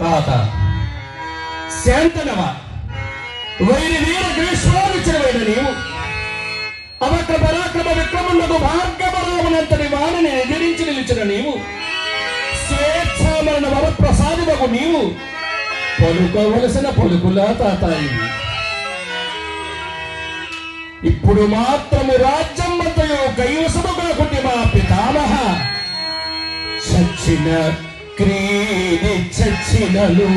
తాత. శాంతనవ? వైరి వీర గ్రీష్మానుచరమైన నీవు. అవక పరాక్రమ విక్రమునకు భార్గవరామునంతటి వారిని ఎదిరించి నిలిచిన నీవు. స్వేచ్ఛామరణ వరప్రసాదిమకు నీవు. పలుకోవలసిన పలుకులా తాతాయి. ఇప్పుడు మాత్రము రాజ్యమంతయు కైవసము కాకుంటే మా పితామహ. సచ్చిన క్రీని చచ్చినలు.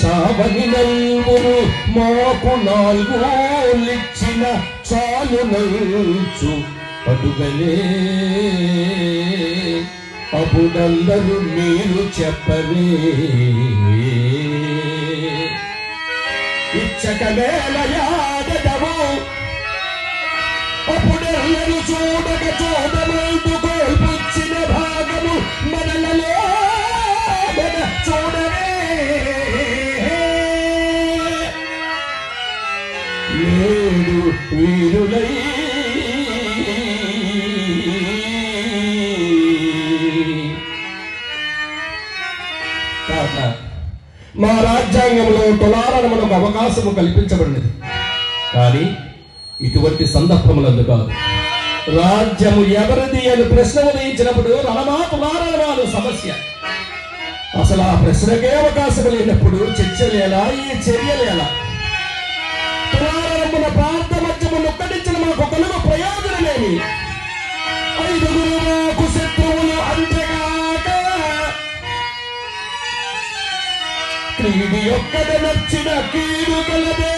సావని నల్మురు మాకు నాలుగోలిచ్చిన చాలు నల్చు అడుగలే అప్పుడందరూ మీరు చెప్పలే. ఇచ్చక మేల యాదవు అప్పుడెల్లరు చూడక చూ ఏడు వీరులై. మా రాజ్యాంగంలో తులాలను మనకు అవకాశము కల్పించబడినది. కానీ ఇటువంటి సందర్భములందు కాదు. రాజ్యము ఎవరిది అని ప్రశ్న ఉదయించినప్పుడు రణమా తులారణమాలు సమస్య. అసలు ఆ ప్రశ్నకే అవకాశం లేనప్పుడు చర్చలేలా ఈ చర్యలేలా ప్రయోజనం లేని ఐదుగురు నాకు శత్రువులు అంతేగాక క్రీడి ఒక్కద నచ్చిన కీడు కలదే